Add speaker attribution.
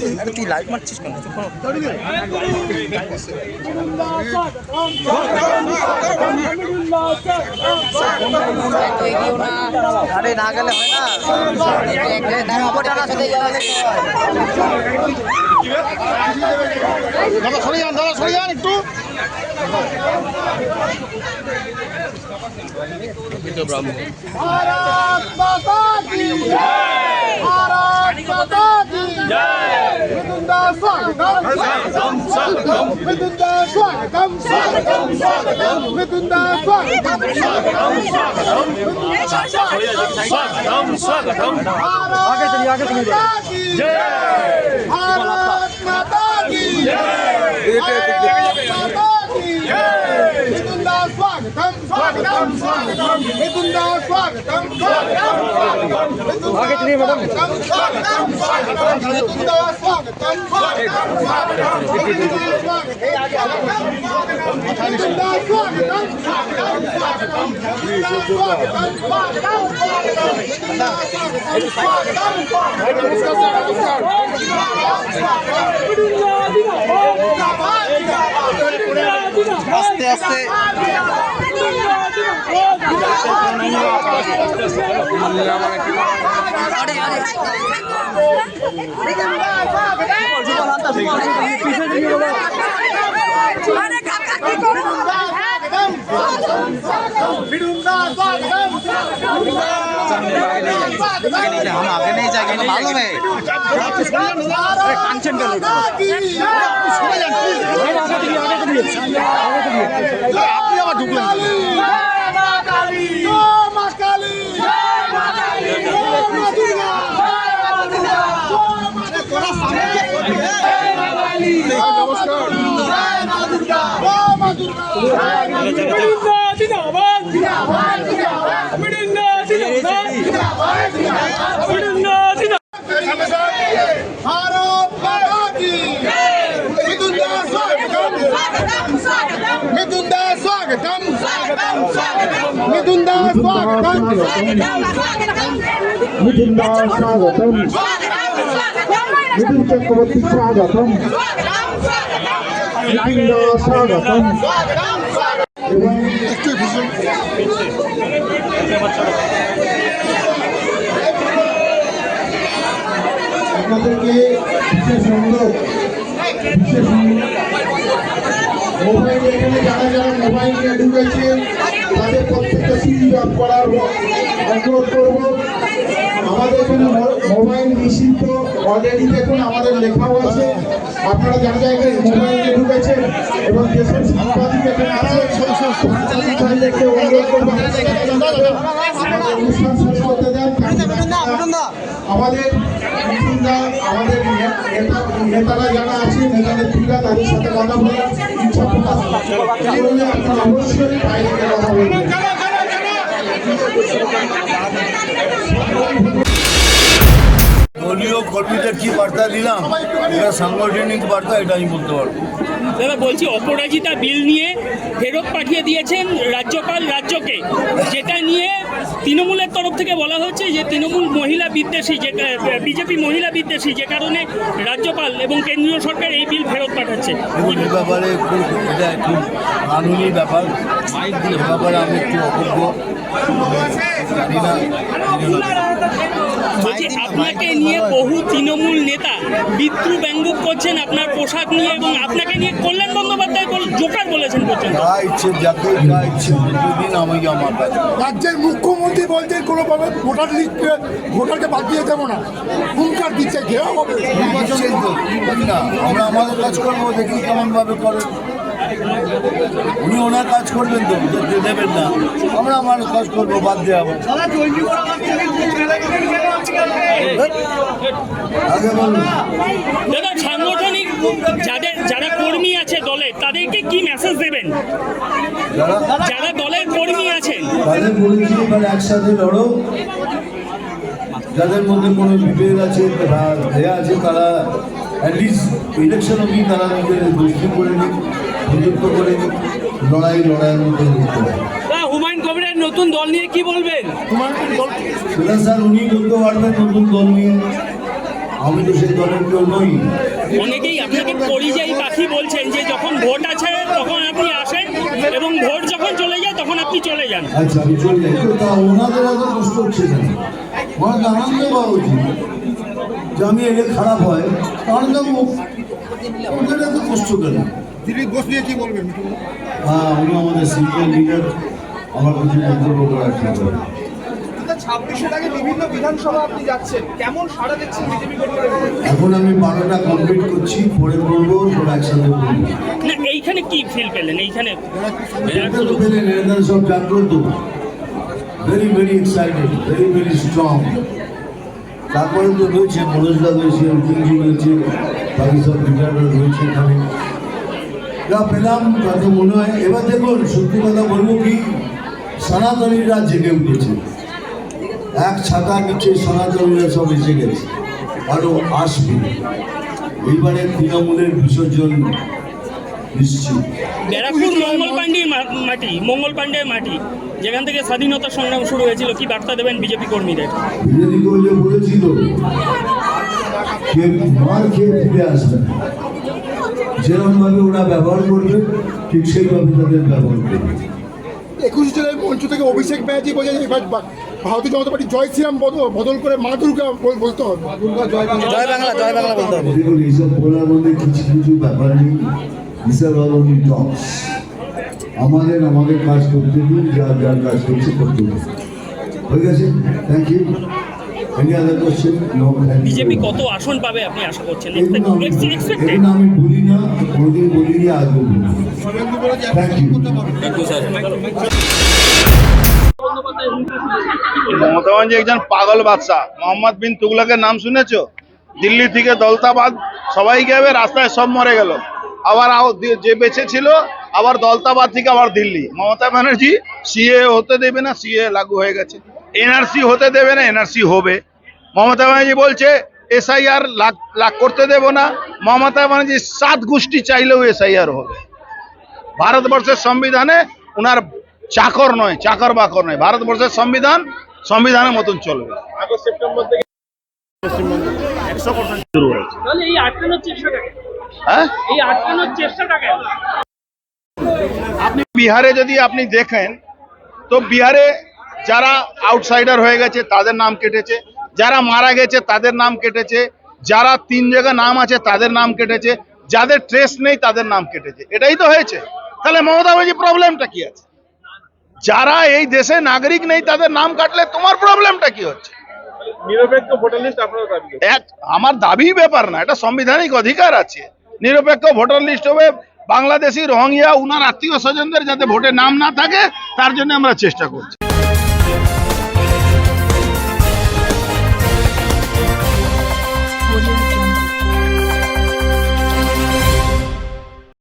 Speaker 1: আরে তুই লাইভ মারছিস কেন তুই কোনো- আরে না গেলে হয় না খবরটা না শুনতে যাওয়া
Speaker 2: দাদা সরে যান দাদা সরে যান একটু भारत माता की जय भारत माता की जय विदुंदा स्वागतम स्वागतम विदुंदा स्वागतम स्वागतम स्वागतम विदुंदा स्वागतम स्वागतम स्वागतम आगे चलिए आगे चलिए जय भारत माता की जय भारत माता की जय विदुंदा स्वागतम स्वागतम स्वागतम विदुंदा स्वागतम स्वागतम स्वागतम आगे चलिए मैडम स्वागतम स्वागतम विदुंदा स्वागतम स्वागतम स्वागतम विदुंदा स्वागतम विदुंदा स्वागतम स्वागतम स्वागतम विदुंदा स्वागतम स्वागतम स्वागतम विदुंदा स्वागतम स्वागतम
Speaker 1: আস্তে আস্তে
Speaker 3: আরে কাকা কি করো
Speaker 2: विडुंदा स्वागतम
Speaker 1: आगे नहीं जा हम आगे नहीं जाएंगे तो मालूम है
Speaker 2: कांचन का लोग আপনি আবার ঢুকলেন Bidinda Jindabad Jindabad Jindabad Bidinda Jindabad Jindabad Jindabad Bidinda Jindabad Bharat माता की मिथुन स्वागतम स्वागतम स्वागतम मिथुन स्वागतम
Speaker 4: स्वागतम स्वागतम मिथुन स्वागतम स्वागतम स्वागतम मिथुन स्वागतम मिथुन चक्रवर्ती स्वागतम स्वागतम स्वागतम मिथुन स्वागतम स्वागतम এবং আপনাদেরকে বিশেষ অনুরোধ, বিশেষ মোবাইল এখানে যারা যারা মোবাইল নিয়ে ঢুকেছেন, তাদের প্রত্যেকটা সুইচ অফ করার অনুরোধ করব। আমাদের এখানে মোবাইল নিষিদ্ধ অলরেডি দেখুন আমাদের লেখাও আছে আপনারা যারা জায়গায় মোবাইল নিয়ে ঢুকেছেন এবং যেসব সাংবাদিক এখানে আছে তাদেরকে অনুরোধ করব আমাদের অনুষ্ঠান শেষ করতে দেন আমাদের আমাদের নেতারা যারা আছে নেতাদের পিতা তাদের সাথে কথা বলার ইচ্ছা প্রকাশ আপনারা অবশ্যই বাইরে কথা বলবেন
Speaker 5: দলীয় কর্মীদের কি বার্তা দিলাম? এটা সাংগঠনিক বার্তা এটা আমি বলতে পারব।
Speaker 6: দাদা বলছি অপরাজিতা বিল নিয়ে ফেরত পাঠিয়ে দিয়েছেন রাজ্যপাল রাজ্যকে। যেটা নিয়ে তৃণমূলের তরফ থেকে বলা হচ্ছে যে তৃণমূল মহিলা বিদ্বেষী যে বিজেপি মহিলা বিদ্বেষী যে কারণে রাজ্যপাল এবং কেন্দ্রীয় সরকার এই বিল ফেরত পাঠাচ্ছে।
Speaker 5: এবং এ ব্যাপারে এটা কানুনি ব্যাপার। ব্যাপারে আমি একটু অযোগ্য জানি না এই
Speaker 6: বলছি আপনাকে নিয়ে বহু তৃণমূল নেতা বিদ্রু ব্যঙ্গ করছেন আপনার পোশাক নিয়ে এবং আপনাকে নিয়ে কল্যাণ বন্দ্যোপাধ্যায় জোকার বলেছেন পর্যন্ত
Speaker 5: ইচ্ছে যাকে যা ইচ্ছে দুদিন আমি আমার
Speaker 2: রাজ্যের মুখ্যমন্ত্রী বলছেন কোনোভাবে ভোটার লিস্ট ভোটারকে বাদ দিয়ে যাব না। হুঙ্কার দিচ্ছে ঘেরা হবে।
Speaker 5: নির্বাচন আমরা আমাদের কাজ করব দেখি কেমন ভাবে করেন উনি ওনার কাজ করবেন তো দেবেন না। আমরা আমার কাজ করব বাদ দেওয়া আগে
Speaker 6: দাদা সাংগঠনিক যাদের যারা কর্মী আছে দলে তাদেরকে কি মেসেজ দেবেন?
Speaker 5: যারা
Speaker 6: দলের কর্মী আছেন
Speaker 5: তাদের বলেছি এবার একসাথে লড়ো। যাদের মধ্যে কোনো বিভেদ আছে বা দেয়া আছে তারা অ্যাটলিস্ট ইলেকশন অবধি তারা নিজেদের করে নিক। প্রযুক্ত করে লড়াই লড়াইয়ের মধ্যে লিখতে হবে
Speaker 6: হুমায়ুন কবিরের নতুন দল নিয়ে কি বলবেন?
Speaker 5: সেটা স্যার উনি বলতে পারবেন নতুন দল নিয়ে। আমি তো সেই দলের কেউ নই।
Speaker 6: অনেকেই আপনাকে পরিযায়ী পাখি বলছেন যে যখন ভোট আছে তখন আপনি আসেন এবং ভোট যখন চলে যায় তখন আপনি চলে যান।
Speaker 5: আচ্ছা আমি চলে যাই। তো তা ওনাদের এত কষ্ট হচ্ছে কেন? ওনাদের আনন্দ পাওয়া উচিত। যে আমি এলে খারাপ হয় পাবো। ওদের এত কষ্ট কেন?
Speaker 2: দিলীপ ঘোষ নিয়ে কি বলবেন?
Speaker 5: হ্যাঁ উনি আমাদের সিনিয়র লিডার। আমার কিছু মন্তব্য করার ছিল
Speaker 7: ছাব্বিশের আগে বিভিন্ন বিধানসভা আপনি যাচ্ছেন। কেমন সাড়া দিচ্ছেন বিজেপি
Speaker 5: এখন আমি বারোটা কমপ্লিট করছি পরে করব ওরা একসাথে করব
Speaker 6: এইখানে কি ফিল পেলেন? এইখানে
Speaker 5: পেলেন? এরা সব জাগ্রত। Very very excited very very strong তারপরে তো রয়েছে মনোজদা রয়েছে অর্জুনজি রয়েছে বাকি সব লিডাররা রয়েছে এখানে। যা পেলাম তাতে মনে হয় এবার দেখুন সত্যি কথা বলব কি সনাতনীরা জেগে উঠেছে। এক ছাতা নিচে সনাতনীরা সব এসে গেছে আরও আসবে। এইবারে তৃণমূলের বিসর্জন নিশ্চিত।
Speaker 6: ব্যারাকপুর মঙ্গল পাণ্ডের মাটি মঙ্গল পাণ্ডের মাটি যেখান থেকে স্বাধীনতা সংগ্রাম শুরু হয়েছিল কি বার্তা দেবেন বিজেপি কর্মীদের?
Speaker 5: বিরোধী করলে বলেছিল যে মার খেয়ে ফিরে আসবে। যেরকম ভাবে ওরা ব্যবহার করবে ঠিক সেইভাবে তাদের ব্যবহার করবে।
Speaker 2: একুশে জুলাই মঞ্চ থেকে অভিষেক ব্যানার্জি বলে এবার ভারতীয় জনতা পার্টি জয় শ্রীরাম বদল বদল করে মা দুর্গা বল- বলতে হবে। জয় বাংলা
Speaker 1: জয় বাংলা বলতে হবে।
Speaker 5: দেখুন এইসব বলার মধ্যে কিছু কিছু ব্যাপার নেই। হিসাব অলরেডি টক্স। আমাদের আমাদের কাজ করতে দিন যার যার কাজ করছে করতে দিন হয়ে গেছে? থ্যাংক ইউ
Speaker 6: বিজেপি কত আসন পাবে আপনি আশা করছেন?
Speaker 5: আমি
Speaker 6: এক্সপেক্টেড
Speaker 5: এগুলো আমি বলি না কোনোদিন থ্যাংক
Speaker 8: মমতা একজন পাগল বাদশাহ। মোহাম্মদ বিন তুগলকের নাম শুনেছো? দিল্লি থেকে দলতাবাদ সবাই গেবে রাস্তায় সব মরে গেল। আবার যে বেঁচে ছিল আবার দলতাবাদ থেকে আবার দিল্লি। মমতা ব্যানার্জি সিএ হতে দেবে না সিএ লাগু হয়ে গেছে। এনআরসি হতে দেবে না এনআরসি হবে। মমতা ব্যানার্জি বলছে এসআইআর লাগ লাগ করতে দেবো না। মমতা ব্যানার্জি সাত গোষ্ঠী চাইলেও এসআইআর হবে। ভারতবর্ষের সংবিধানে ওনার চাকর নয় চাকর বাকর নয়। ভারতবর্ষের সংবিধান সংবিধানের মতন চলবে।
Speaker 7: আগস্ট সেপ্টেম্বর থেকে
Speaker 8: একশো পার্সেন্ট শুরু হয়েছে? হ্যাঁ? আপনি বিহারে যদি আপনি দেখেন তো বিহারে যারা আউটসাইডার হয়ে গেছে তাদের নাম কেটেছে। যারা মারা গেছে তাদের নাম কেটেছে। যারা তিন জায়গা নাম আছে তাদের নাম কেটেছে। যাদের ট্রেস নেই তাদের নাম কেটেছে। এটাই তো হয়েছে। তাহলে মমতা ব্যানার্জি প্রবলেমটা কি আছে? যারা এই দেশে নাগরিক নেই তাদের নাম কাটলে তোমার প্রবলেমটা কি হচ্ছে?
Speaker 7: নিরপেক্ষ ভোটার লিস্ট আপনারা দাবি
Speaker 8: আমার দাবি ব্যাপার না এটা সাংবিধানিক অধিকার আছে। নিরপেক্ষ ভোটার লিস্ট হবে বাংলাদেশি রোহিঙ্গা উনার আত্মীয় স্বজনদের যাতে ভোটে নাম না থাকে তার জন্য আমরা চেষ্টা করছি।